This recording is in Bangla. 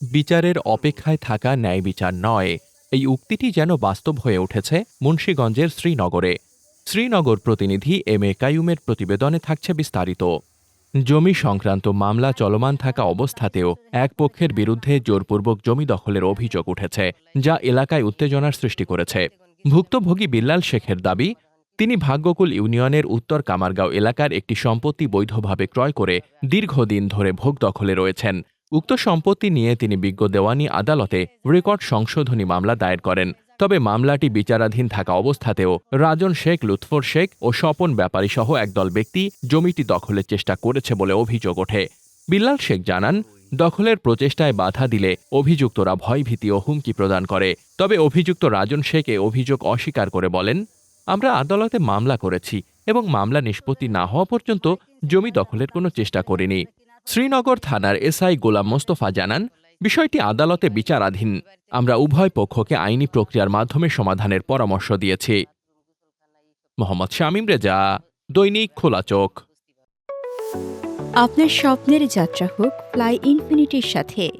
বিচারের অপেক্ষায় থাকা ন্যায় বিচার নয়। এই উক্তিটি যেন বাস্তব হয়ে উঠেছে মুন্সীগঞ্জের শ্রীনগরে। শ্রীনগর প্রতিনিধি এম এ কায়ুমের প্রতিবেদনে থাকছে বিস্তারিত। জমি সংক্রান্ত মামলা চলমান থাকা অবস্থাতেও এক পক্ষের বিরুদ্ধে জোরপূর্বক জমি দখলের অভিযোগ উঠেছে, যা এলাকায় উত্তেজনার সৃষ্টি করেছে। ভুক্তভোগী বিল্লাল শেখের দাবি, তিনি ভাগ্যকুল ইউনিয়নের উত্তর কামারগাঁও এলাকার একটি সম্পত্তি বৈধভাবে ক্রয় করে দীর্ঘদিন ধরে ভোগ দখলে রয়েছেন। উক্ত সম্পত্তি নিয়ে তিনি বিজ্ঞ দেওয়ানি আদালতে রেকর্ড সংশোধনী মামলা দায়ের করেন। তবে মামলাটি বিচারাধীন থাকা অবস্থাতেও রাজন শেখ, লুৎফর শেখ ও স্বপন ব্যাপারী সহ একদল ব্যক্তি জমিটি দখলের চেষ্টা করেছে বলে অভিযোগ ওঠে। বিল্লাল শেখ জানান, দখলের প্রচেষ্টায় বাধা দিলে অভিযুক্তরা ভয়ভীতি ও হুমকি প্রদান করে। তবে অভিযুক্ত রাজন শেখ এ অভিযোগ অস্বীকার করে বলেন, আমরা আদালতে মামলা করেছি এবং মামলা নিষ্পত্তি না হওয়া পর্যন্ত জমি দখলের কোনো চেষ্টা করিনি। শ্রীনগর থানার এসআই গোলাম মোস্তফা জানান, বিষয়টি আদালতে বিচারাধীন। আমরা উভয় পক্ষকে আইনি প্রক্রিয়ার মাধ্যমে সমাধানের পরামর্শ দিয়েছি। মোহাম্মদ শামীম রেজা, দৈনিক খোলা চোখ। আপনার স্বপ্নের যাত্রা হোক, ফ্লাই ইনফিনিটির সাথে।